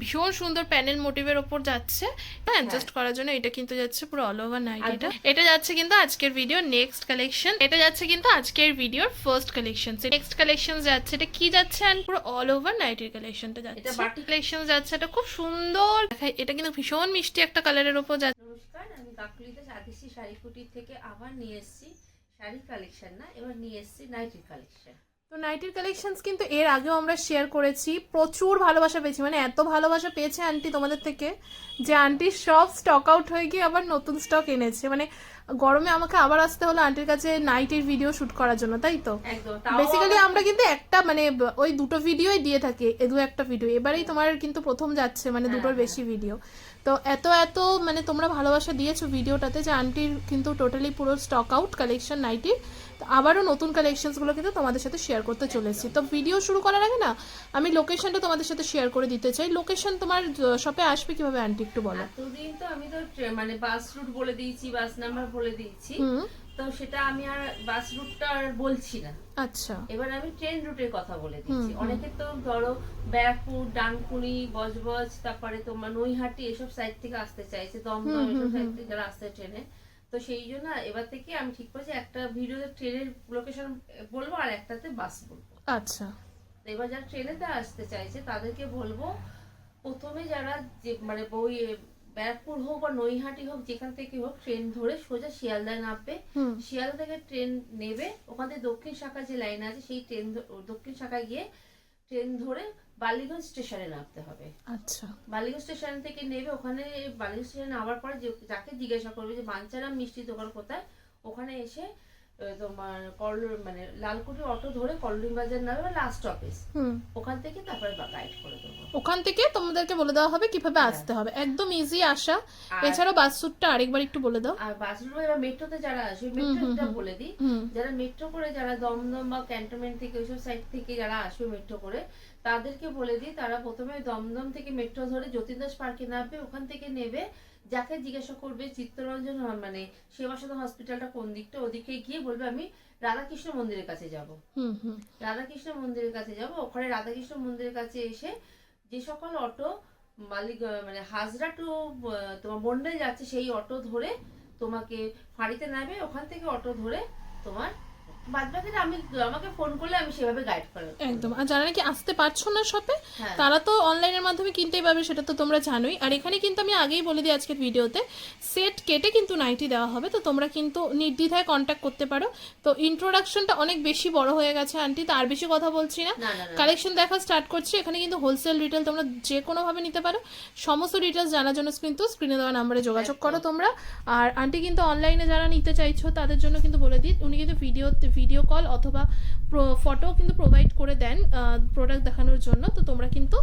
ভীষণ সুন্দর প্যানেল মোটিভের ওপর যাচ্ছে। অ্যাডজাস্ট করার জন্য এটা কিন্তু যাচ্ছে পুরো অল ওভার নাইট এটা। এটা যাচ্ছে কিন্তু আজকের ভিডিও নেক্সট কালেকশন এটা যাচ্ছে কিন্তু আজকের ভিডিওর ফার্স্ট কালেকশন নেক্সট কালেকশন যাচ্ছে এটা কি যাচ্ছে? অ্যান্ড পুরো অল ওভার নাইটের কালেকশনটা যাচ্ছে এটা বাটিক- কালেকশন যাচ্ছে এটা খুব সুন্দর। এটা কিন্তু ভীষণ মিষ্টি একটা কালারের ওপর যাচ্ছে। নমস্কার আমি কাকুলিতে আদিসি শাড়ি কুটির থেকে আবার নিয়ে এসেছি শাড়ি কালেকশন না এবার নিয়ে এসেছি নাইটির কালেকশন তো নাইটির কালেকশনস কিন্তু এর আগেও আমরা শেয়ার করেছি। প্রচুর ভালোবাসা পেয়েছি। মানে এত ভালোবাসা পেয়েছে আন্টি তোমাদের থেকে যে আন্টি সব স্টক আউট হয়ে গিয়ে আবার নতুন স্টক এনেছে। মানে গরমে আমাকে আবার আসতে হলো আন্টির কাছে নাইটের ভিডিও শুট করার জন্য তাই তো? বেসিক্যালি আমরা কিন্তু একটা মানে ওই দুটো ভিডিওই দিয়ে থাকি এ দু একটা ভিডিও এবারেই তোমার কিন্তু প্রথম যাচ্ছে মানে দুটোর বেশি ভিডিও তো এত এত মানে তোমরা ভালোবাসা দিয়েছ ভিডিওটাতে যে আন্টির কিন্তু টোটালি পুরো স্টক আউট কালেকশন নাইটির তো আবারও নতুন কালেকশনসগুলো কিন্তু তোমাদের সাথে শেয়ার করতে চলেছি। তো ভিডিও শুরু করার আগে না আমি লোকেশনটা তোমাদের সাথে শেয়ার করে দিতে চাই। লোকেশন তোমার শপে আসবে কীভাবে আন্টি একটু বলো? এতদিন তো আমি তো মানে বাস রুট বলে দিয়েছি বাস নাম্বার বলে দিয়েছি। তো সেটা আমি আর বাস রুটটা আর বলছি না। আচ্ছা। এবার আমি ট্রেন রুটের কথা বলে দিচ্ছি। অনেকে তো ধরো ব্যারাকপুর ডানকুনি বজবজ তারপরে তোমার নৈহাটি এসব সাইড থেকে আসতে চাইছে দমদম এসব সাইড থেকে যারা আসতে ট্রেনে। তো সেই জন্য এবার থেকে আমি ঠিক করেছি একটা ভিডিওতে ট্রেনের লোকেশন বলব আর একটাতে বাস বলব। আচ্ছা। এবার যারা ট্রেনেতে আসতে চাইছে তাদেরকে বলব প্রথমে যারা যে মানে বই ব্যারাকপুর হোক বা নৈহাটি হোক যেখান থেকে হোক ট্রেন ধরে সোজা শিয়ালদায় নামবে। শিয়ালদা থেকে ট্রেন নেবে। ওখান থেকে দক্ষিণ শাখা যে লাইন আছে সেই ট্রেন দক্ষিণ শাখায় গিয়ে ট্রেন ধরে বালিগঞ্জ স্টেশনে নামতে হবে। আচ্ছা। বালিগঞ্জ স্টেশন থেকে নেবে। ওখানে বালিগঞ্জ স্টেশনে নামার পরে যাকে জিজ্ঞাসা করবে যে বাঞ্চারাম মিষ্টি দোকান কোথায়? ওখানে এসে তোমার কল মানে লালকুটি অটো ধরে কলোনি বাজার নামে লাস্ট অফিস ওখান থেকে তারপরে গাইড করে দেবো। ওখান থেকে তোমাদেরকে বলে দেওয়া হবে কীভাবে আসতে হবে। একদম ইজি আসা। এছাড়াও বাস রুটটা আরেকবার একটু বলে দাও। আর বাসরুম এবার মেট্রোতে যারা আসবে মেট্রোটা বলে দিই। যারা মেট্রো করে যারা দমদম বা ক্যান্টনমেন্ট থেকে ওইসব সাইড থেকে যারা আসবে মেট্রো করে তাদেরকে বলে দিই তারা প্রথমে দমদম থেকে মেট্রো ধরে যতীন দাস পার্কে নামবে। ওখান থেকে নেবে যাকে জিজ্ঞাসা করবে চিত্তরঞ্জন মানে সেবা সদন হসপিটালটা কোন দিকটা ওদিকে গিয়ে বলবে আমি রাধাকৃষ্ণ মন্দিরের কাছে যাব। হুম হুম। রাধাকৃষ্ণ মন্দিরের কাছে যাব। ওখানে রাধাকৃষ্ণ মন্দিরের কাছে এসে যে সকল অটো মালিক মানে হাজরা টু তোমার বন্ডেল যাচ্ছে সেই অটো ধরে তোমাকে ফাঁড়িতে নামবে ওখান থেকে অটো ধরে তোমার আমি আমাকে ফোন করলে আমি সেভাবে গাইড একদম। আর যারা নাকি আসতে পারছ না শপে হ্যাঁ। তারা তো অনলাইনের মাধ্যমে কিনতেই পারবে সেটা তো তোমরা জানোই। আর এখানে কিন্তু আমি আগেই বলে দিই আজকের ভিডিওতে সেট কেটে কিন্তু নাইটি দেওয়া হবে তো তোমরা কিন্তু নির্দ্বিধায় কন্ট্যাক্ট করতে পারো। তো ইন্ট্রোডাকশনটা অনেক বেশি বড় হয়ে গেছে আন্টি তো আর বেশি কথা বলছি না। কালেকশন দেখা স্টার্ট করছি এখানে কিন্তু হোলসেল রিটেল তোমরা যে কোনোভাবে নিতে পারো। সমস্ত ডিটেলস জানার জন্য কিন্তু স্ক্রিনে দেওয়া নাম্বারে যোগাযোগ করো তোমরা। আর আন্টি কিন্তু অনলাইনে যারা নিতে চাইছো তাদের জন্য কিন্তু বলে দিই উনি কিন্তু ভিডিও ভিডিও কল অথবা ফটো কিন্তু প্রোভাইড করে দেন প্রোডাক্ট দেখানোর জন্য। তো তোমরা কিন্তু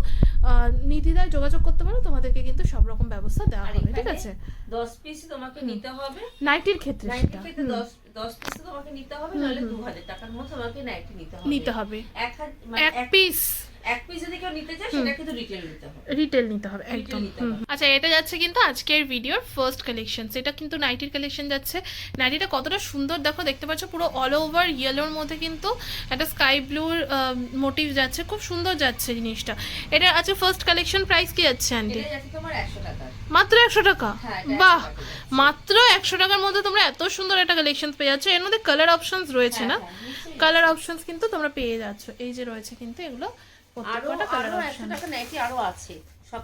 নিধিদায় যোগাযোগ করতে পারো। তোমাদেরকে কিন্তু সব রকম ব্যবস্থা দেওয়া হবে ঠিক আছে? দশ পিস তোমাকে নিতে হবে। নাইটির ক্ষেত্রে সেটা। ক্ষেত্রে দশ দশ পিস তোমাকে নিতে হবে নাহলে দু হাজার টাকার মতো তোমাকে নাইটি নিতে হবে। নিতে হবে। এক পিস এক পিস যদি কেউ নিতে চায় সেটা কিন্তু রিটেল নিতে হবে। রিটেল নিতে হবে একদম। হুম। আচ্ছা এটা যাচ্ছে কিন্তু আজকের ভিডিওর ফার্স্ট কালেকশন এটা কিন্তু নাইটির কালেকশন যাচ্ছে। নাইটিটা কতটা সুন্দর দেখো দেখতে পাচ্ছ পুরো অল ওভার ইয়েলোর মধ্যে কিন্তু একটা স্কাই ব্লুর মোটিভ যাচ্ছে। খুব সুন্দর যাচ্ছে জিনিসটা। এটা আজকে ফার্স্ট কালেকশন প্রাইস কি যাচ্ছে আন্টি? মাত্র একশো টাকা? হ্যাঁ, এটা 100 বাহ! মাত্র একশো টাকার মধ্যে তোমরা এত সুন্দর একটা কালেকশন পেয়ে যাচ্ছ। এর মধ্যে কালার অপশনস রয়েছে না? হ্যাঁ, কালার অপশনস কিন্তু তোমরা পেয়ে যাচ্ছ। এই যে রয়েছে কিন্তু এগুলো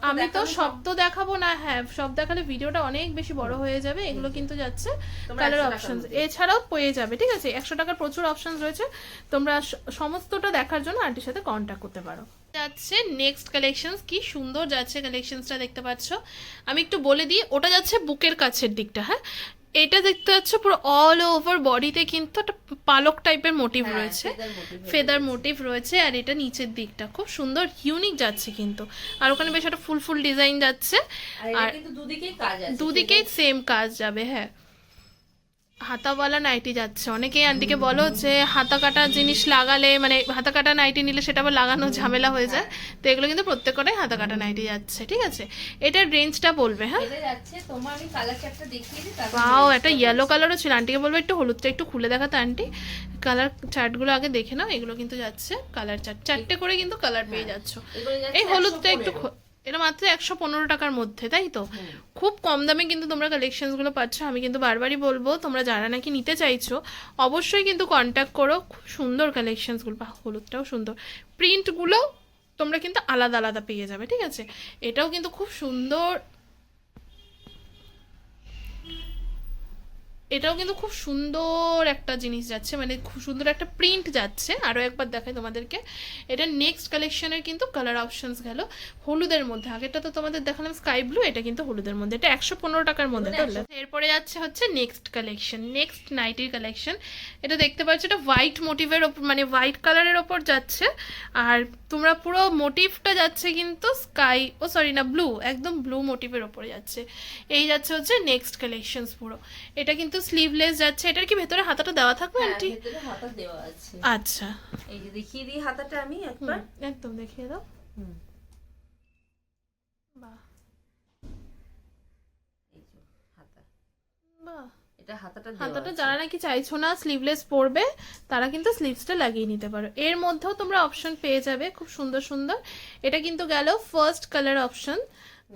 আমি তো সব তো দেখাবো না হ্যাঁ সব দেখালে ভিডিওটা অনেক বেশি বড় হয়ে যাবে এগুলো কিন্তু যাচ্ছে। কালার অপশন এছাড়াও পেয়ে যাবে ঠিক আছে? একশো টাকার প্রচুর অপশন রয়েছে। তোমরা সমস্তটা দেখার জন্য আন্টির সাথে কন্ট্যাক্ট করতে পারো। যাচ্ছে নেক্সট কালেকশনস কি সুন্দর যাচ্ছে কালেকশনসটা দেখতে পাচ্ছ। আমি একটু বলে দিই ওটা যাচ্ছে বুকের কাছের দিকটা হ্যাঁ? এটা দেখতে পাচ্ছ পুরো অল ওভার বডিতে কিন্তু একটা পালক টাইপের মোটিভ হ্যাঁ, রয়েছে। ফেদার মোটিভ রয়েছে। আর এটা নিচের দিকটা। খুব সুন্দর ইউনিক যাচ্ছে কিন্তু। আর ওখানে বেশ একটা ফুল ফুল ডিজাইন যাচ্ছে। আর দুদিকেই কাজ দুদিকেই সেম কাজ যাবে হ্যাঁ। হাতাওয়ালা নাইটি যাচ্ছে। অনেকেই আন্টিকে বলো যে হাতা কাটা জিনিস লাগালে মানে হাতা কাটা নাইটি নিলে সেটা আবার লাগানো ঝামেলা হয়ে যায়। তো এগুলো কিন্তু প্রত্যেকটাই হাতা কাটা নাইটি যাচ্ছে ঠিক আছে? এটার রেঞ্জটা বলবে হ্যাঁ? বাও একটা ইয়েলো কালারও ছিল। আন্টিকে বলব একটু হলুদটা একটু খুলে দেখাতে আন্টি। কালার চার্টগুলো আগে দেখে নাও এগুলো কিন্তু যাচ্ছে কালার চার্ট চারটে করে কিন্তু কালার পেয়ে যাচ্ছ। যাচ্ছে এই হলুদটা একটু এটা মাত্র একশো পনেরো টাকার মধ্যে তাই তো? খুব কম দামে কিন্তু তোমরা কালেকশনসগুলো পাচ্ছ আমি কিন্তু বারবারই বলব তোমরা যারা নাকি নিতে চাইছো অবশ্যই কিন্তু কন্ট্যাক্ট করো খুব সুন্দর কালেকশনসগুলো বা হলুদটাও সুন্দর। প্রিন্টগুলো তোমরা কিন্তু আলাদা আলাদা পেয়ে যাবে ঠিক আছে? এটাও কিন্তু খুব সুন্দর এটাও কিন্তু খুব সুন্দর একটা জিনিস যাচ্ছে মানে খুব সুন্দর একটা প্রিন্ট যাচ্ছে। আরও একবার দেখাই তোমাদেরকে। এটা নেক্সট কালেকশনের কিন্তু কালার অপশনস গেল হলুদের মধ্যে। আগেরটা তো তোমাদের দেখালাম স্কাই ব্লু এটা কিন্তু হলুদের মধ্যে। এটা একশো পনেরো টাকার মধ্যে এরপরে যাচ্ছে হচ্ছে নেক্সট কালেকশন নেক্সট নাইটির কালেকশন এটা দেখতে পাচ্ছ এটা হোয়াইট মোটিভের ওপর মানে হোয়াইট কালারের ওপর যাচ্ছে। আর তোমরা পুরো মোটিভটা যাচ্ছে কিন্তু স্কাই ও সরি না ব্লু একদম ব্লু মোটিভের ওপরে যাচ্ছে। এই যাচ্ছে হচ্ছে নেক্সট কালেকশনস পুরো। এটা কিন্তু স্লিভলেস যাচ্ছে এটার কি ভেতরে হাতাটা দেওয়া থাকবে হ্যাঁ, আন্টি ভেতরে হাতা দেওয়া আছে। আচ্ছা। এই যে দেখিয়ে দিই হাতাটা আমি একবার। একদম দেখিয়ে দাও। হুম, বাহ। এটা হাতাটা হাতাটা যারা নাকি চাইছো না স্লিভলেস পরবে তারা কিন্তু স্লিভসটা লাগিয়ে নিতে পারো। এর মধ্যেও তোমরা অপশন পেয়ে যাবে খুব সুন্দর সুন্দর। এটা কিন্তু গেল ফার্স্ট কালার অপশন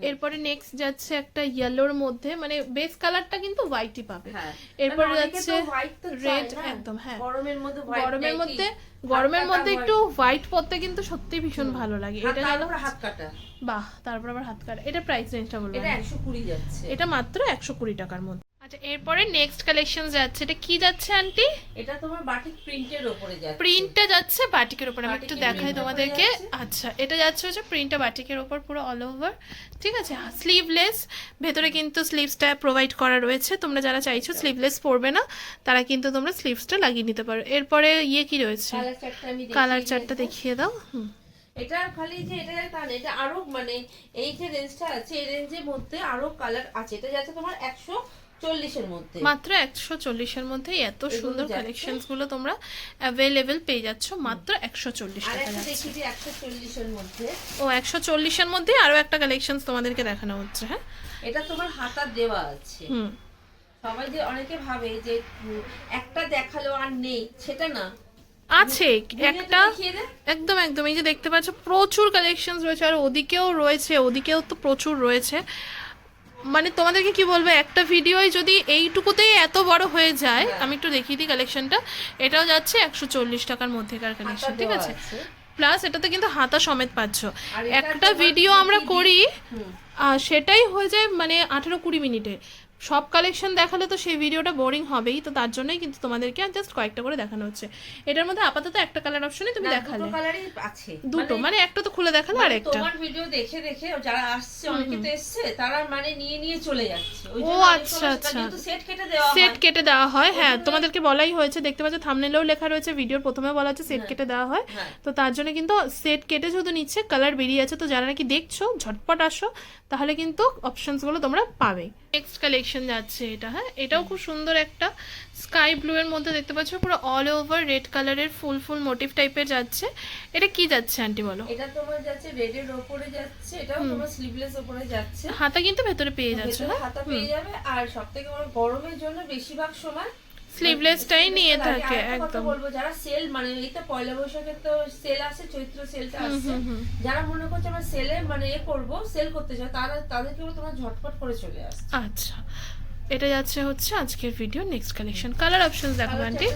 এরপরে নেক্সট যাচ্ছে একটা ইয়েলোর মধ্যে মানে বেস কালারটা কিন্তু হোয়াইটই পাবে। এরপরে এরপর যাচ্ছে রেড একদম হ্যাঁ। গরমের মধ্যে গরমের মধ্যে গরমের মধ্যে একটু হোয়াইট পরতে কিন্তু সত্যি ভীষণ ভালো লাগে। এটা গেল হাত কাটা। বাহ তারপর আবার হাত কাটা। এটা প্রাইস রেঞ্জটা বলব এটা একশো কুড়ি যাচ্ছে। এটা মাত্র একশো কুড়ি টাকার মধ্যে। আচ্ছা এরপরে নেক্সট কালেকশন যাচ্ছে। এটা কি যাচ্ছে আন্টি? এটা তোমার বাটিক প্রিন্টের উপরে যাচ্ছে। প্রিন্টটা যাচ্ছে বাটিকের উপর আমি একটু দেখাই তোমাদেরকে। আচ্ছা এটা যাচ্ছে হচ্ছে প্রিন্টটা বাটিকের উপর পুরো অল ওভার ঠিক আছে? স্লিভলেস ভেতরে কিন্তু স্লিভসটা প্রোভাইড করা রয়েছে। তোমরা যারা চাইছো স্লিভলেস পরবে না তারা কিন্তু তোমরা স্লিভসটা লাগিয়ে নিতে পারো। এরপরে ইয়ে কি রয়েছে? কালার চারটা দেখিয়ে দাও। হুম। এটা খালি যে এটা তা না, এটা আরও মানে এই যে রেঞ্জটা আছে এই রেঞ্জের মধ্যে আরও কালার আছে। এটা যাচ্ছে তোমার একশো চল্লিশের মধ্যে। মাত্র একশো চল্লিশের মধ্যে এত সুন্দর। কালেকশনসগুলো তোমরা অ্যাভেলেবেল পেয়ে যাচ্ছ মাত্র একশো চল্লিশ টাকা দেখি যে একশো চল্লিশের মধ্যে। ও একশো চল্লিশের মধ্যে আরও একটা কালেকশন তোমাদেরকে দেখানো হচ্ছে হ্যাঁ? এটা তোমার হাতা দেওয়া আছে। হুম। সবাই যে অনেকে ভাবে যে একটা দেখাল আর নেই সেটা না। আছে একটা একদম একদম। এই যে দেখতে পাচ্ছ প্রচুর কালেকশন রয়েছে আর ওদিকেও রয়েছে ওদিকেও তো প্রচুর রয়েছে। মানে তোমাদেরকে কি বলব একটা ভিডিওয় যদি এইটুকুতেই এত বড় হয়ে যায় হ্যাঁ। আমি একটু দেখিয়ে দিই কালেকশনটা এটাও যাচ্ছে একশো চল্লিশ টাকার মধ্যেকার কালেকশন ঠিক আছে। প্লাস এটাতে কিন্তু হাতা সমেত পাচ্ছ একটা ভিডিও আমরা করি। সেটাই হয়ে যায় মানে আঠেরো কুড়ি মিনিটে সব কালেকশন দেখালে তো সেই ভিডিওটা বোরিং হবেই তো তার জন্যই কিন্তু তোমাদেরকে জাস্ট কয়েকটা করে দেখানো হচ্ছে। এটার মধ্যে আপাতত একটা কালার অপশনই তুমি দেখালে। দুটো কালারই আছে। দুটো মানে একটা তো খুলে দেখালে আর মানে একটা তোমার ভিডিও দেখে দেখে যারা আসছে অনেকে তো এসছে তারা মানে নিয়ে নিয়ে চলে যাচ্ছে। ও, আচ্ছা, আচ্ছা। সেট কেটে দেওয়া সেট হয়। কেটে দেওয়া হয় হ্যাঁ তোমাদেরকে বলাই হয়েছে দেখতে পাচ্ছ থামনেলেও লেখা রয়েছে ভিডিওর প্রথমে বলা হচ্ছে সেট কেটে দেওয়া হয়। হ্যাঁ। তো তার জন্য কিন্তু সেট কেটে যেহেতু নিচ্ছে কালার বেরিয়ে আছে তো যারা নাকি দেখছ ঝটপট আসো তাহলে কিন্তু অপশনসগুলো তোমরা পাবে। নেক্সট কালেকশন যাচ্ছে এটা হ্যাঁ? এটাও খুব সুন্দর একটা স্কাই ব্লু এর মধ্যে দেখতে পাচ্ছ পুরো অল ওভার রেড কালারের ফুল ফুল মোটিভ টাইপের যাচ্ছে। এটা কি যাচ্ছে আন্টি বলো? এটা তোমার যাচ্ছে রেডের ওপরে যাচ্ছে এটাও তোমার স্লিভলেস ওপরে যাচ্ছে। হাতা কিন্তু ভেতরে পেয়ে যাচ্ছে হ্যাঁ? হাতা পেয়ে যাবে আর সবথেকে বড় গরমের জন্য বেশিরভাগ সময় স্লিভলেসটাই নিয়ে থাকে একদম। বলব যারা সেল মানে পয়লা বৈশাখে তো সেল আসে চৈত্র সেলটা যারা মনে করছে আমরা সেলে মানে এ করব সেল করতে চাও তারা তাদেরকে তোমরা ঝটপট করে চলে আসছে আচ্ছা এটা যাচ্ছে হচ্ছে আজকের video next collection colour options দেখো আন্টি।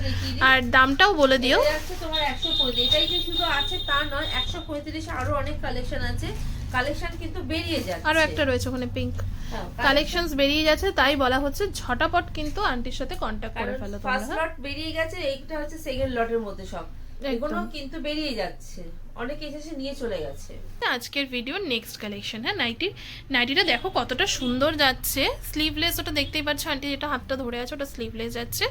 আর দামটাও বলে দিও। তোমার একশো পঁয়ত্রিশ এটাই যে শুধু আছে তা নয় একশো পঁয়ত্রিশ আরও অনেক কালেকশন আছে। কালেকশন কিন্তু বেরিয়ে যাচ্ছে। আরও একটা রয়েছে ওখানে পিঙ্ক হ্যাঁ, কালেকশনস বেরিয়ে যাচ্ছে তাই বলা হচ্ছে ঝটাপট কিন্তু আন্টির সাথে কন্ট্যাক্ট করে ফেলো তোমরা। ফার্স্ট লট বেরিয়ে গেছে এইটা হচ্ছে সেকেন্ড লটের মধ্যে সব। এগুলো কিন্তু বেরিয়ে যাচ্ছে। অনেকে এসে নিয়ে চলে গেছে। আজকের ভিডিও নেক্সট কালেকশন হ্যাঁ নাইটির নাইটিটা দেখো কতটা সুন্দর যাচ্ছে। স্লিভলেস ওটা দেখতেই পাচ্ছ আন্টি যেটা হাতটা ধরে আছে ওটা স্লিভলেস যাচ্ছে।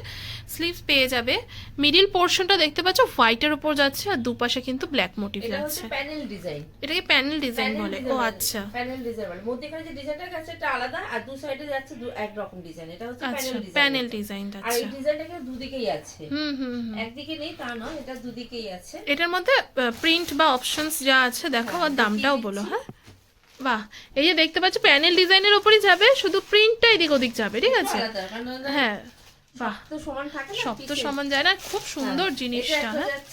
পেয়ে যাবে। মিডিল পোর্শনটা দেখতে পাচ্ছ হোয়াইটের উপর যাচ্ছে আর দুপাশে কিন্তু ব্ল্যাক মোটিভ যাচ্ছে। প্যানেল ডিজাইন এটাকে প্যানেল ডিজাইন বলে। ও আচ্ছা। প্যানেল ডিজাইন বলে। মধ্যেখানে যে ডিজাইনটা গেছে এটা আলাদা আর দু সাইডে যাচ্ছে দু এক রকম ডিজাইন এটা হচ্ছে প্যানেল ডিজাইন প্যানেল ডিজাইন আর আচ্ছা এই ডিজাইনটা কিন্তু দুদিকেই আছে। হুম হুম হুম। একদিকে নেই তা নয় এটা দুদিকেই আছে। এটার মধ্যে প্রিন্ট বা অপশনস যা আছে দেখো আর দামটাও বলো হ্যাঁ? বাহ এই যে দেখতে পাচ্ছ প্যানেল ডিজাইনের ওপরই যাবে শুধু প্রিন্টটা এদিক ওদিক যাবে ঠিক আছে? হ্যাঁ। বাহ। তো সমান থাকে সব তো সমান যায় না? খুব সুন্দর হ্যাঁ, জিনিসটা এটা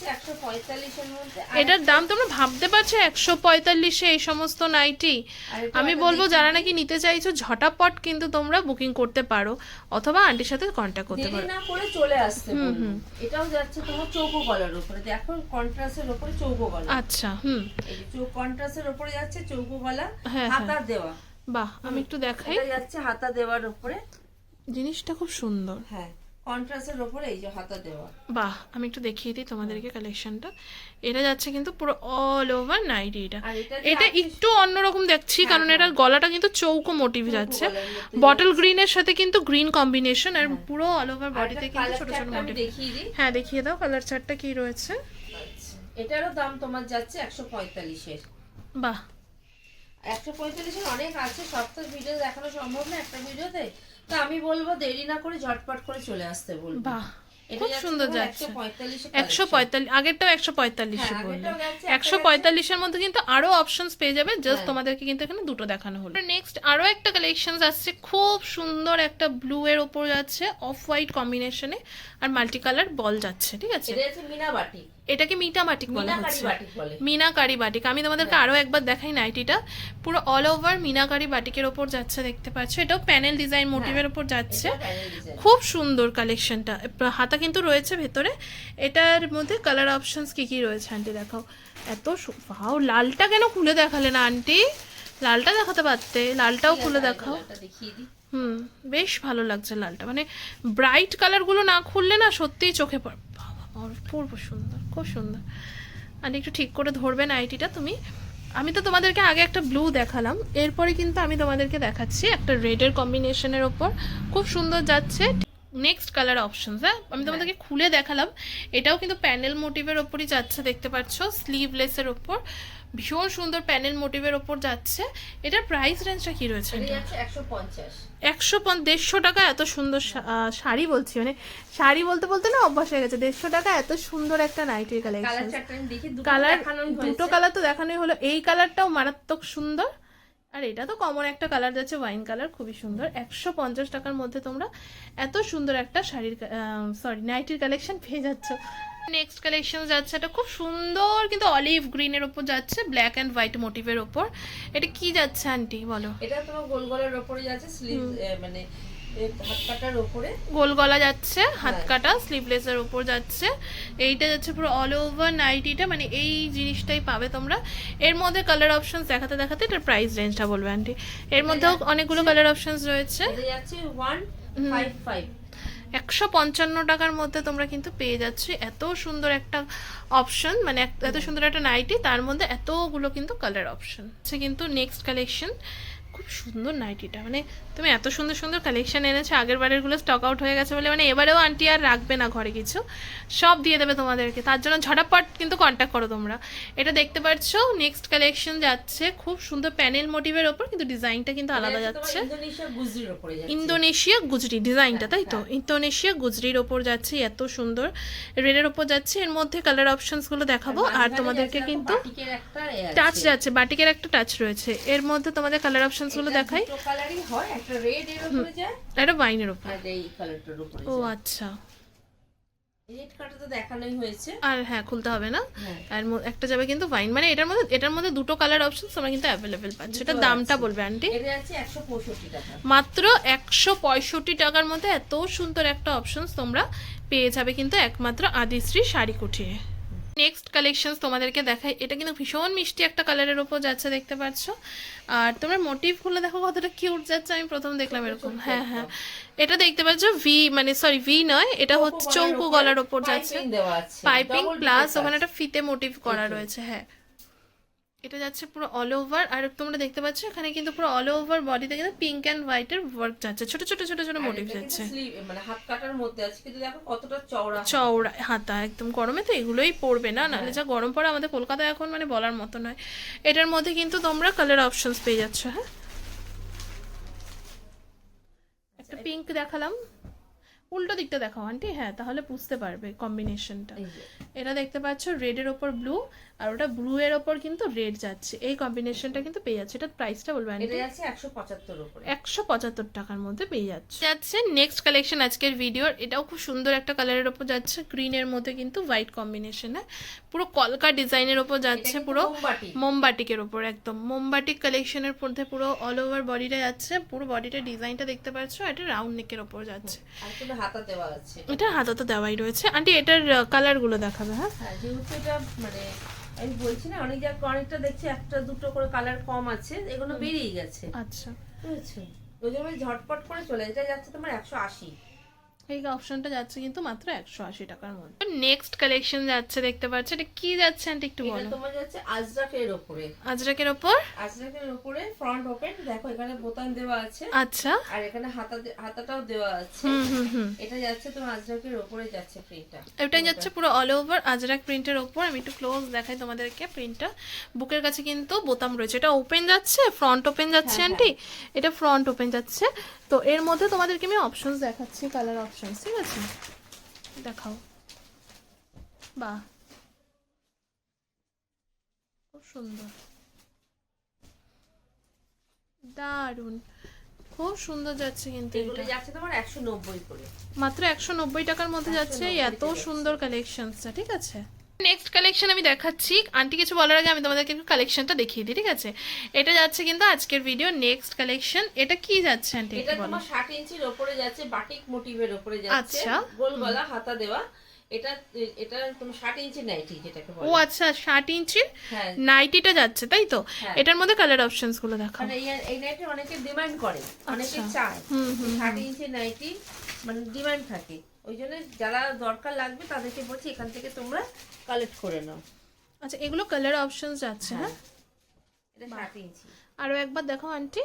একটা হ্যাঁ? এটার দাম তোমরা ভাবতে পারছ? একশো পঁয়তাল্লিশে এই সমস্ত নাইটি? আমি বলব যারা নাকি নিতে চাইছো ঝটাপট কিন্তু তোমরা বুকিং করতে পারো অথবা আন্টির সাথে কন্ট্যাক্ট করতে পারো। না করে চলে আসতে বলব। এটাও যাচ্ছে তোমার চৌকো গলার উপরে। দেখো কন্ট্রাস্টের উপরে চৌকো গলা। আচ্ছা হুম। কন্ট্রাস্টের উপরে যাচ্ছে চৌকো গলা হ্যাঁ, হাতা দেওয়া। বাহ আমি একটু দেখাই। যাচ্ছে হাতা দেওয়ার উপরে। জিনিসটা খুব সুন্দর। হ্যাঁ কন্ট্রাস্টের উপরে এই যে হাতা দেওয়া। বাহ আমি একটু দেখিয়ে দিই তোমাদেরকে কালেকশনটা এটা যাচ্ছে কিন্তু পুরো অল ওভার নাইটি এটা। এটা এটা একটু অন্যরকম দেখছি কারণ এটার গলাটা কিন্তু চৌকো মোটিভ যাচ্ছে। বটল গ্রিনের সাথে কিন্তু গ্রিন কম্বিনেশন আর পুরো অল ওভার বডিতে কিন্তু ছোট ছোট মোটিভ হ্যাঁ দেখিয়ে দাও কালার চার্টটা কি রয়েছে? আচ্ছা, এটারও দাম তোমার যাচ্ছে একশো পঁয়তাল্লিশের। বাহ। একশো পঁয়তাল্লিশের অনেক আছে সব তো ভিডিও দেখানো সম্ভব না একটা ভিডিওতে তো আমি বলব দেরি না করে ঝটপট করে চলে আসতে বলব। বাহ খুব সুন্দর যাচ্ছে। একশো পঁয়তাল্লিশ আগেরটাও একশো পঁয়তাল্লিশ হ্যাঁ, বললে। একশো পঁয়তাল্লিশের মধ্যে কিন্তু আরও অপশনস পেয়ে যাবে জাস্ট তোমাদেরকে কিন্তু এখানে দুটো দেখানো হলো। নেক্সট আরও একটা কালেকশন আসছে খুব সুন্দর একটা ব্লু এর ওপর যাচ্ছে অফ হোয়াইট কম্বিনেশনে আর মাল্টি কালার বল যাচ্ছে ঠিক আছে? এটা মিনা এটাকে মিটা মাটিক বলা হচ্ছে। মিনাকারি বাটিক। আমি তোমাদেরকে আরও একবার দেখাই নাইটিটা। পুরো অল ওভার মিনাকারি বাটিকের ওপর যাচ্ছে দেখতে পাচ্ছ? এটাও প্যানেল ডিজাইন মোটিভের ওপর যাচ্ছে। খুব সুন্দর কালেকশনটা হাতা কিন্তু রয়েছে ভেতরে। এটার মধ্যে কালার অপশনস কি কি রয়েছে আন্টি দেখাও। এত ভাও লালটা কেন খুলে দেখালে না আন্টি? লালটা দেখাতে পারতে। লালটাও খুলে দেখাও। দেখিয়ে দিই। হুম বেশ ভালো লাগছে লালটা। মানে ব্রাইট কালারগুলো না খুললে না সত্যিই চোখে পড়। বাবা, অপূর্ব সুন্দর খুব সুন্দর। আর একটু ঠিক করে ধরবে নাইটিটা তুমি। আমি তো তোমাদেরকে আগে একটা ব্লু দেখালাম। এরপরে কিন্তু আমি তোমাদেরকে দেখাচ্ছি একটা রেডের কম্বিনেশনের ওপর। খুব সুন্দর যাচ্ছে। নেক্সট কালার অপশনস হ্যাঁ? আমি তোমাদেরকে খুলে দেখালাম। এটাও কিন্তু প্যানেল মোটিভের ওপরই যাচ্ছে দেখতে পাচ্ছ? স্লিভলেসের ওপর। ভীষণ সুন্দর প্যানেল মোটিভের ওপর যাচ্ছে। এটার প্রাইস রেঞ্জটা কি রয়েছে? একশো পঞ্চাশ। একশো পঞ্চ দেড়শো টাকা এত সুন্দর শাড়ি বলছি। মানে শাড়ি বলতে বলতে না অভ্যাস হয়ে গেছে। দেড়শো টাকা এত সুন্দর একটা নাইটির কালেকশন কালার দুটো কালার তো দেখানোই হলো। এই কালারটাও মারাত্মক সুন্দর। আর এটা তো কমন একটা কালার যাচ্ছে ওয়াইন কালার খুবই সুন্দর। একশো পঞ্চাশ টাকার মধ্যে তোমরা এত সুন্দর একটা শাড়ির সরি নাইটির কালেকশন পেয়ে যাচ্ছ। নেক্সট কালেকশন যাচ্ছে এটা খুব সুন্দর কিন্তু অলিভ গ্রিনের ওপর যাচ্ছে ব্ল্যাক অ্যান্ড হোয়াইট মোটিভের ওপর। এটা কি যাচ্ছে আন্টি বলো? এটা তোমার গোল গলার উপরে যাচ্ছে স্লিভ মানে গোল গলা যাচ্ছে হাত হ্যাঁ। কাটা স্লিভলেসের উপর যাচ্ছে। এইটা যাচ্ছে পুরো অল ওভার নাইটিটা মানে এই জিনিসটাই পাবে তোমরা। এর মধ্যে কালার অপশনস দেখাতে দেখাতে এটার প্রাইস রেঞ্জটা বলবে আন্টি। এর মধ্যেও অনেকগুলো কালার অপশনস রয়েছে। যাচ্ছে ওয়ান ফাইভ ফাইভ একশো পঞ্চান্ন টাকার মধ্যে তোমরা কিন্তু পেয়ে যাচ্ছ। এত সুন্দর একটা অপশন মানে এত সুন্দর একটা নাইটি তার মধ্যে এতগুলো কিন্তু কালার অপশন আছে কিন্তু নেক্সট কালেকশন খুব সুন্দর নাইটিটা মানে তুমি এত সুন্দর সুন্দর কালেকশন এনেছো আগের বারেরগুলো স্টক আউট হয়ে গেছে বলে মানে এবারেও আন্টি আর রাখবে না ঘরে কিছু। সব দিয়ে দেবে তোমাদেরকে তার জন্য ঝটাপট কিন্তু কন্ট্যাক্ট করো তোমরা। এটা দেখতে পাচ্ছ নেক্সট কালেকশন যাচ্ছে খুব সুন্দর প্যানেল মোটিভের ওপর কিন্তু ডিজাইনটা কিন্তু আলাদা যাচ্ছে। ইন্দোনেশিয়া গুজরি ডিজাইনটা তাই তো? ইন্দোনেশিয়া গুজরির ওপর যাচ্ছে এত সুন্দর। রেডের ওপর যাচ্ছে এর মধ্যে কালার অপশনসগুলো দেখাবো আর তোমাদেরকে কিন্তু। টাচ যাচ্ছে বাটিকের একটা টাচ রয়েছে। এর মধ্যে তোমাদের কালার অপশনসগুলো দেখাই। কালারই হয় একটা রেড এর উপরে যায়? এটা বাইনের ওপর আর এই কালারটার উপরে ও আচ্ছা। রেড কালার তো দেখানোই হয়েছে। আর হ্যাঁ খুলতে হবে না। হ্যাঁ। আর একটা যাবে কিন্তু ওয়াইন মানে এটার মধ্যে এটার মধ্যে দুটো কালার অপশনস তোমরা কিন্তু অ্যাভেলেবেল পাচ্ছ। এটা দামটা বলবে আন্টি এটা টাকা। মাত্র একশো পঁয়ষট্টি টাকার মধ্যে এত সুন্দর একটা অপশনস তোমরা পেয়ে যাবে কিন্তু একমাত্র আদিশ্রী শাড়ি কুঠিয়ে নেক্সট কালেকশন তোমাদেরকে দেখাই। এটা কিন্তু ভীষণ মিষ্টি একটা কালারের ওপর যাচ্ছে দেখতে পাচ্ছ। আর তোমরা মোটিভগুলো দেখো কতটা কিউট যাচ্ছে আমি প্রথম দেখলাম এরকম। হ্যাঁ হ্যাঁ। এটা দেখতে পাচ্ছ ভি মানে সরি ভি নয় এটা হচ্ছে চৌকু গলার ওপর যাচ্ছে। পাইপিং প্লাস ওখানে একটা ফিতে মোটিভ করা রয়েছে হ্যাঁ। এটা যাচ্ছে পুরো অল ওভার আর তোমরা দেখতে পাচ্ছ এখানে কিন্তু পুরো অল ওভার বডিতে কিন্তু পিঙ্ক অ্যান্ড হোয়াইটের ওয়ার্ক যাচ্ছে। ছোট ছোট ছোট ছোট মোটিভ যাচ্ছে। মানে হাত কাটার মধ্যে আছে কিন্তু দেখো কতটা চওড়া। চওড়া হাতা একদম গরমে তো এগুলোই পড়বে না নাহলে যা গরম পড়ে আমাদের কলকাতায় এখন মানে বলার মতো নয়। এটার মধ্যে কিন্তু তোমরা কালার অপশনস পেয়ে যাচ্ছ হ্যাঁ? একটা পিঙ্ক দেখালাম। উল্টো দিকটা দেখাও আন্টি হ্যাঁ তাহলে বুঝতে পারবে কম্বিনেশনটা এটা দেখতে পাচ্ছ রেডের ওপর ব্লু আর ওটা ব্লু এর ওপর কিন্তু রেড যাচ্ছে। এই কম্বিনেশনটা কিন্তু পেয়ে যাচ্ছে। এটা প্রাইসটা বলবেন এটা যাচ্ছে একশো পঁচাত্তর উপরে একশো পঁচাত্তর টাকার মধ্যে পেয়ে যাচ্ছে। যাচ্ছে নেক্সট কালেকশন আজকের ভিডিওর এটাও খুব সুন্দর একটা কালারের ওপর যাচ্ছে। গ্রিন এর মধ্যে কিন্তু হোয়াইট কম্বিনেশনে পুরো কলকা ডিজাইনের ওপর যাচ্ছে পুরো মোমবাটি মোমবাটিকের ওপর একদম। মোমবাটিক কালেকশনের মধ্যে পুরো অল ওভার বডিটা যাচ্ছে। পুরো বডিটা ডিজাইনটা দেখতে পাচ্ছ। এটা রাউন্ড নেকের ওপর যাচ্ছে। আর কোনো হাতা দেওয়া আছে। এটা হাতাতে দেওয়াই রয়েছে। আন্টি এটার কালারগুলো দেখাবে হ্যাঁ? হ্যাঁ যেহেতু এটা মানে আমি বলছি না অনেক জায়গায় অনেকটা দেখছি একটা দুটো করে কালার কম আছে এগুলো বেরিয়ে গেছে। আচ্ছা। বুঝেছ? ওই জন্য ঝটপট করে চলে এটা যাচ্ছে তোমার একশো আশি। এই অপশনটা যাচ্ছে কিন্তু মাত্র একশো আশি টাকার মধ্যে। নেক্সট কালেকশন যাচ্ছে দেখতে পাচ্ছ। এটা কি যাচ্ছে আন্টি একটু এটা বলো। তোমার যাচ্ছে আজরাকের ওপরে। আজরাকের ওপর? আজরাকের ওপরে ফ্রন্ট ওপেন দেখো এখানে বোতাম দেওয়া আছে। আচ্ছা। আর এখানে হাতা হাতাটাও দেওয়া আছে। হুম হুম হুম। এটা যাচ্ছে তোমার আজরাকের ওপরে যাচ্ছে প্রিন্টটা এটাই যাচ্ছে পুরো অল ওভার আজরাক প্রিন্টের ওপর। আমি একটু ক্লোজ দেখাই তোমাদেরকে প্রিন্টটা বুকের কাছে কিন্তু বোতাম রয়েছে। এটা ওপেন যাচ্ছে ফ্রন্ট ওপেন যাচ্ছে হ্যাঁ, আন্টি? এটা ফ্রন্ট ওপেন যাচ্ছে। তো এর মধ্যে তোমাদেরকে আমি অপশনস দেখাচ্ছি কালার অপশনস ঠিক আছে? দেখাও। বাহ। খুব সুন্দর। দারুণ খুব সুন্দর যাচ্ছে কিন্তু এগুলো এটা যাচ্ছে তোমার একশো নব্বই করে। মাত্র একশো নব্বই টাকার মধ্যে যাচ্ছে এত সুন্দর কালেকশনসটা ঠিক আছে? নেক্সট কালেকশন আমি দেখাচ্ছি। আন্টি কিছু বলার আগে আমি তোমাদেরকে একটু কালেকশনটা দেখিয়ে দিই ঠিক আছে? এটা যাচ্ছে কিন্তু আজকের ভিডিও নেক্সট কালেকশন এটা কি যাচ্ছে আন্টি এটা তোমার ষাট ইঞ্চির ওপরে যাচ্ছে বাটিক মোটিভের ওপরে যাচ্ছে। আচ্ছা। গোল গলা হাতা দেওয়া। এটা এটা তোমার ষাট ইঞ্চি নাইটি যেটাকে ও আচ্ছা ষাট ইঞ্চির হ্যাঁ। নাইটিটা যাচ্ছে তাই তো? হ্যাঁ। এটার মধ্যে কালার অপশনসগুলো দেখাও। মানে এই- নাইটি অনেকে ডিমান্ড করে অনেকে আচ্ছা। চায়। হুম হুম ষাট ইঞ্চি নাইটি মানে ডিমান্ড থাকে। ওই জন্য যারা দরকার লাগবে তাদেরকে বলছি এখান থেকে তোমরা কালেক্ট করে নাও। আচ্ছা এগুলো কালার অপশনস যাচ্ছে হ্যাঁ? এটা ষাট ইঞ্চি। আরও একবার দেখো আন্টি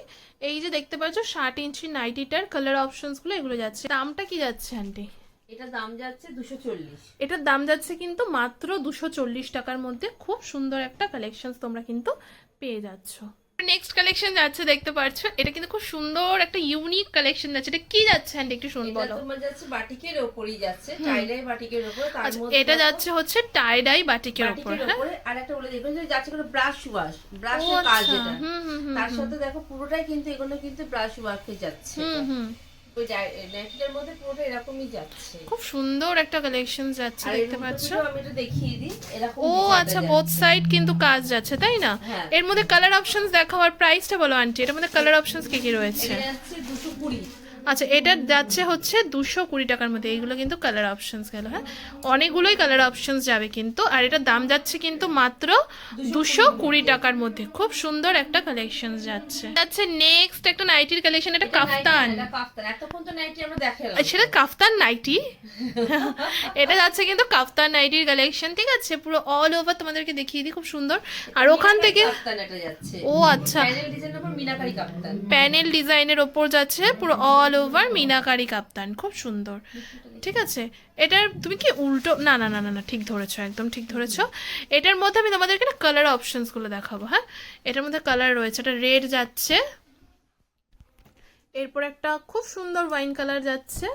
এই যে দেখতে পাচ্ছ ষাট ইঞ্চি নাইটিটার কালার অপশনসগুলো এগুলো যাচ্ছে। দামটা কি যাচ্ছে আন্টি এটা দাম যাচ্ছে দুশো চল্লিশ। এটার দাম যাচ্ছে কিন্তু মাত্র দুশো চল্লিশ টাকার মধ্যে। খুব সুন্দর একটা কালেকশন তোমরা কিন্তু পেয়ে যাচ্ছ। নেক্সট কালেকশন যাচ্ছে দেখতে পাচ্ছ এটা কিন্তু খুব সুন্দর একটা ইউনিক কালেকশন যাচ্ছে। এটা কি যাচ্ছে হ্যান্ড একটু শুন বলো। তোমার যাচ্ছে বাটিকের ওপরই যাচ্ছে টাইডাই বাটিকের উপর তার আচ্ছা মধ্যে এটা যাচ্ছে হচ্ছে টাইডাই বাটিকের ওপর বাটিকের হ্যাঁ আর একটা বলে দেখবেন যে যাচ্ছে কোনো ব্রাশ ওয়াশ ব্রাশের কাজ আচ্ছা হুম হুম তার সাথে দেখো পুরোটাই কিন্তু এগুলো কিন্তু ব্রাশ ওয়ার্কে যাচ্ছে। হুম হুম। ওই নেটের মধ্যে পুরোটা এরকমই যাচ্ছে। খুব সুন্দর একটা কালেকশন যাচ্ছে দেখতে পাচ্ছ। আমি এটা দেখিয়ে দিই এরকম ও আচ্ছা বোথ সাইড কিন্তু কাজ যাচ্ছে তাই না? হ্যাঁ। এর মধ্যে কালার অপশনস দেখাও আর প্রাইসটা বলো আন্টি এর মধ্যে কালার অপশনস কি কি রয়েছে? এটা কুড়ি। আচ্ছা এটা যাচ্ছে হচ্ছে দুশো কুড়ি টাকার মধ্যে। এইগুলো কিন্তু কালার অপশনস গেল হ্যাঁ? অনেকগুলোই কালার অপশনস যাবে কিন্তু আর এটার দাম যাচ্ছে কিন্তু মাত্র দুশো কুড়ি টাকার মধ্যে। খুব সুন্দর একটা কালেকশন যাচ্ছে। যাচ্ছে নেক্সট একটা নাইটির কালেকশন এটা কাফতান। সেটা কাফতান নাইটি এটা যাচ্ছে কিন্তু কাফতান নাইটির কালেকশন ঠিক আছে? পুরো অল ওভার তোমাদেরকে দেখিয়ে দিই খুব সুন্দর। আর ওখান থেকে ও আচ্ছা। প্যানেল ডিজাইনের উপর মিনাকারি কাফতান। প্যানেল ডিজাইনের ওপর যাচ্ছে পুরো অল ওভার মিনাকারি কাপ্তান খুব সুন্দর। ঠিক আছে? এটার তুমি কি উল্টো না না না না না ঠিক ধরেছো একদম ঠিক ধরেছো। এটার মধ্যে আমি তোমাদেরকে না কালার অপশনসগুলো দেখাবো হ্যাঁ? এটার মধ্যে কালার রয়েছে এটা রেড যাচ্ছে। এরপর একটা খুব সুন্দর ওয়াইন কালার যাচ্ছে।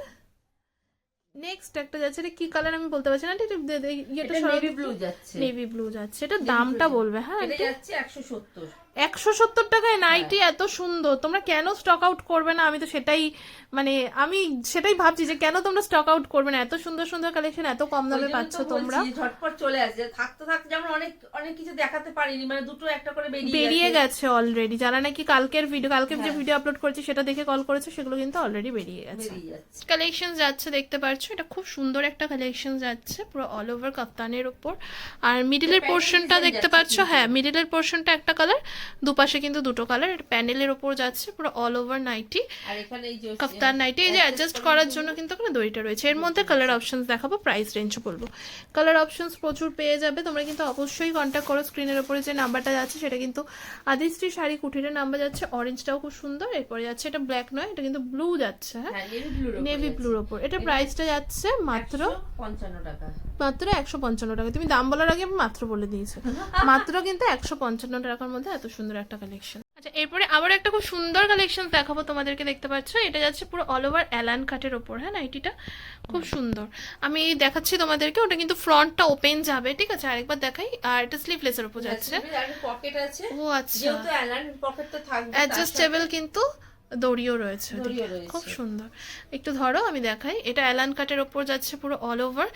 নেক্সট একটা যাচ্ছে এটা কি কালার আমি বলতে পারছি না এটা এটা নেভি ব্লু যাচ্ছে। নেভি ব্লু যাচ্ছে এটা দামটা বলবে হ্যাঁ এটা যাচ্ছে একশো সত্তর। একশো সত্তর টাকায় নাইটি এত সুন্দর। তোমরা কেন স্টক আউট করবে না? আমি তো সেটাই মানে আমি সেটাই ভাবছি যে কেন তোমরা স্টক আউট করবে না? এত সুন্দর সুন্দর কালেকশন এত কম দামে পাচ্ছ তোমরা। ঝটপট চলে আসছে। থাকতে থাকতে যেমন অনেক অনেক কিছু দেখাতে পারিনি মানে দুটো একটা করে বেরিয়ে বেরিয়ে গেছে অলরেডি যারা নাকি কালকের ভিডিও কালকে যে ভিডিও আপলোড করেছি সেটা দেখে কল করেছে সেগুলো কিন্তু অলরেডি বেরিয়ে গেছে। কালেকশন যাচ্ছে। দেখতে পাচ্ছ। এটা খুব সুন্দর একটা কালেকশন যাচ্ছে পুরো অল ওভার কাপ্তানের উপর। আর মিডিলের পোর্শনটা দেখতে পাচ্ছ। হ্যাঁ মিডিলের পোর্শনটা একটা কালার দুপাশে কিন্তু দুটো কালার প্যানেলের ওপর যাচ্ছে পুরো অল ওভার নাইটি আর এখানে এই যে কাফতার নাইটি এই যে অ্যাডজাস্ট করার জন্য কিন্তু ওখানে দড়িটা রয়েছে। এর মধ্যে কালার অপশনস দেখাবো প্রাইস রেঞ্জ বলব। কালার অপশনস প্রচুর পেয়ে যাবে তোমরা কিন্তু অবশ্যই কন্ট্যাক্ট করো স্ক্রিনের উপরে যে নাম্বারটা যাচ্ছে সেটা কিন্তু আদিশ্রী শাড়ি কুটিরের নাম্বার যাচ্ছে অরেঞ্জটাও খুব সুন্দর এরপরে যাচ্ছে এটা ব্ল্যাক নয় এটা কিন্তু ব্লু যাচ্ছে হ্যাঁ? হ্যাঁ নেভি ব্লু নেভি ব্লুর ওপর। এটা প্রাইসটা যাচ্ছে মাত্র পঞ্চান্ন টাকা। মাত্র একশো পঞ্চান্ন টাকা। তুমি দাম বলার আগে আমি মাত্র বলে দিয়েছ। মাত্র কিন্তু একশো পঞ্চান্ন টাকার মধ্যে এত সুন্দর একটা কালেকশন আচ্ছা এরপরে আবার একটা খুব সুন্দর কালেকশন দেখাবো তোমাদেরকে দেখতে পাচ্ছ? এটা যাচ্ছে পুরো অল ওভার অ্যালান কাটের ওপর হ্যাঁ নাইটিটা? খুব সুন্দর। আমি দেখাচ্ছি তোমাদেরকে ওটা কিন্তু ফ্রন্টটা ওপেন যাবে ঠিক আছে? আরেকবার দেখাই। আর এটা স্লিভলেসের উপর যাচ্ছে। পকেট আছে। ও আচ্ছা। যেহেতু অ্যালান পকেটটা থাকবে অ্যাডজাস্টেবল কিন্তু দড়িও রয়েছে। খুব সুন্দর। একটু ধরো আমি দেখাই। এটা অ্যালান কাটের ওপর যাচ্ছে পুরো অল ওভার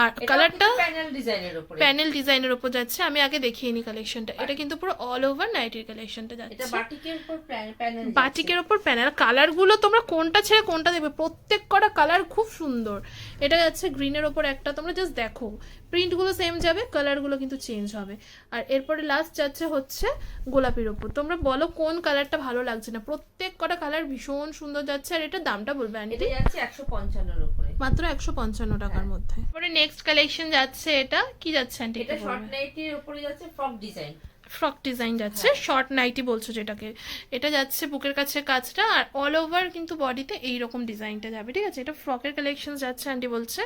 আর কালারটা প্যানেল ডিজাইনের ওপর। প্যানেল ডিজাইনের উপর যাচ্ছে। আমি আগে দেখিয়ে নি কালেকশনটা এটা কিন্তু পুরো অল ওভার নাইটির কালেকশনটা এটা যাচ্ছে বাটিকের উপর প্যানেল বাটিকের ওপর প্যানেল কালারগুলো তোমরা কোনটা ছেড়ে কোনটা দেখবে প্রত্যেক কটা কালার খুব সুন্দর। এটা যাচ্ছে গ্রিনের ওপর একটা। তোমরা জাস্ট দেখো। প্রিন্টগুলো সেম যাবে কালারগুলো কিন্তু চেঞ্জ হবে। আর এরপরে লাস্ট যাচ্ছে হচ্ছে গোলাপির ওপর তোমরা বলো কোন কালারটা ভালো লাগছে না? প্রত্যেক কটা কালার ভীষণ সুন্দর যাচ্ছে আর এটা দামটা বলবে আনি এটা যাচ্ছে একশো পঞ্চান্নর উপরে। মাত্র একশো পঞ্চান্ন টাকার হ্যাঁ। মধ্যে। পরে নেক্সট কালেকশন যাচ্ছে এটা। কি যাচ্ছে আন্টি এটা শর্ট নাইটির উপরে যাচ্ছে ফ্রক ডিজাইন ফ্রক ডিজাইন যাচ্ছে হ্যাঁ। শর্ট নাইটি বলছো যেটাকে। এটা যাচ্ছে বুকের কাছে কাজটা আর অল ওভার কিন্তু বডিতে এইরকম ডিজাইনটা যাবে ঠিক আছে? এটা ফ্রকের কালেকশন যাচ্ছে আন্টি বলছে।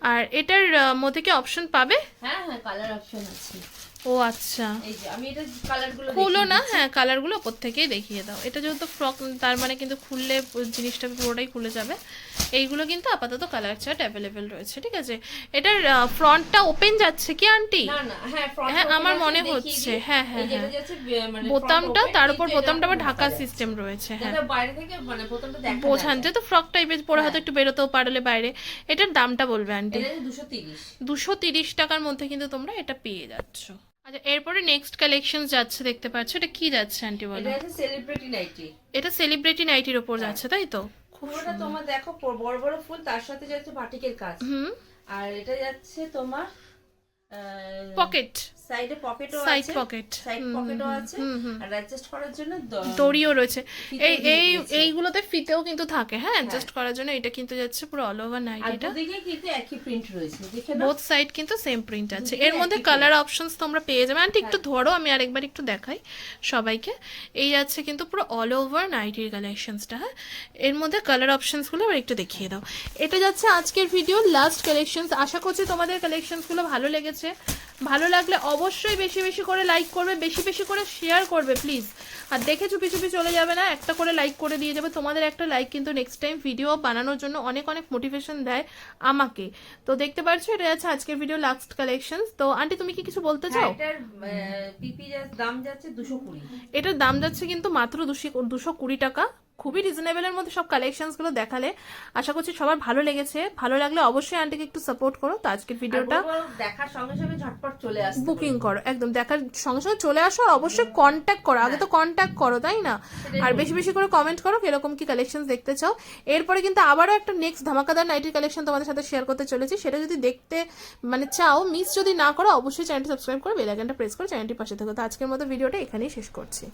আর এটার মধ্যে কি অপশন পাবে? হ্যাঁ হ্যাঁ কালার অপশন আছে। ও আচ্ছা। এই যে আমি এটা কালার খুলো না? হ্যাঁ কালারগুলো ওপর থেকেই দেখিয়ে দাও। এটা যেহেতু ফ্রক তার মানে কিন্তু খুললে জিনিসটা পুরোটাই খুলে যাবে। এইগুলো কিন্তু আপাতত কালার চার্ট অ্যাভেলেবেল রয়েছে ঠিক আছে? এটার ফ্রন্টটা ওপেন যাচ্ছে কি আন্টি হ্যাঁ হ্যাঁ, আমার মনে হচ্ছে, হ্যাঁ, হ্যাঁ, হ্যাঁ। মানে বোতামটা তার উপর বোতামটা আবার ঢাকা সিস্টেম রয়েছে হ্যাঁ। মানে বোঝান যায়। যেহেতু ফ্রক টাইপের পরে হয়তো একটু বেরোতেও পারলে বাইরে। এটার দামটা বলবে আন্টি দুশো তিরিশ টাকার মধ্যে কিন্তু তোমরা এটা পেয়ে যাচ্ছ। আচ্ছা এরপরে নেক্সট কালেকশন যাচ্ছে দেখতে পাচ্ছ। এটা কি যাচ্ছে আন্টি বলো? এটা হচ্ছে সেলিব্রিটি নাইটি এটা সেলিব্রিটি নাইটির উপর যাচ্ছে তাই তো? খুব পুরোটা তোমার দেখো বড় বড় ফুল তার সাথে যাচ্ছে বাটিকের কাজ। হুম। আর এটা যাচ্ছে তোমার পকেট সাইডে পকেটও সাইড পকেট সাইড পকেটও আছে আর অ্যাডজাস্ট করার জন্য দড়িও রয়েছে। এই এই এইগুলোতে ফিতেও কিন্তু থাকে হ্যাঁ অ্যাডজাস্ট করার জন্য এটা কিন্তু যাচ্ছে পুরো অল ওভার নাইট আর এটা। কিন্তু একই প্রিন্ট রয়েছে দেখে বোথ সাইড কিন্তু সেম প্রিন্ট আছে। এর মধ্যে কালার অপশনস তোমরা পেয়ে যাবে। আন্টি একটু হ্যাঁ। ধরো আমি আরেকবার একটু দেখাই সবাইকে। এই যাচ্ছে কিন্তু পুরো অল ওভার নাইটির কালেকশনসটা হ্যাঁ? এর মধ্যে কালার অপশনসগুলো আবার একটু দেখিয়ে দাও। এটা যাচ্ছে আজকের ভিডিও লাস্ট কালেকশনস আশা করছি তোমাদের কালেকশনসগুলো ভালো লেগেছে। ভালো লাগলে অবশ্যই বেশি বেশি করে লাইক করবে বেশি বেশি করে শেয়ার করবে প্লিজ আর দেখে চুপি চুপি চলে যাবে না একটা করে লাইক করে দিয়ে যাবে। তোমাদের একটা লাইক কিন্তু নেক্সট টাইম ভিডিও বানানোর জন্য অনেক অনেক মোটিভেশন দেয় আমাকে। তো দেখতে পাচ্ছ এটা আছে আজকের ভিডিও লাস্ট কালেকশন তো আন্টি তুমি কি কিছু বলতে হ্যাঁ, চাও? এটার দাম যাচ্ছে দুশো কুড়ি। এটার দাম যাচ্ছে কিন্তু মাত্র দুশো দুশো কুড়ি টাকা। খুবই রিজনেবলের মধ্যে সব কালেকশনসগুলো দেখালে। আশা করছি সবার ভালো লেগেছে। ভালো লাগলে অবশ্যই আন্টিকে একটু সাপোর্ট করো। তো আজকের ভিডিওটা দেখার সঙ্গে সঙ্গে ঝটপট চলে আসছে বুকিং করো। একদম দেখার সঙ্গে সঙ্গে চলে আসো আর অবশ্যই কন্ট্যাক্ট করো। আগে তো কন্ট্যাক্ট করো তাই না? আর বেশি বেশি করে কমেন্ট করো কীরকম কি কালেকশন দেখতে চাও। এরপরে কিন্তু আবারও একটা নেক্সট ধামাকাদার নাইটির কালেকশন তোমাদের সাথে শেয়ার করতে চলেছি। সেটা যদি দেখতে মানে চাও মিস যদি না করো অবশ্যই চ্যানেলটি সাবস্ক্রাইব করে বেল আইকনটা প্রেস করে চ্যানেলটির পাশে থাকো। তো আজকের মতো ভিডিওটা এখানেই শেষ করছি।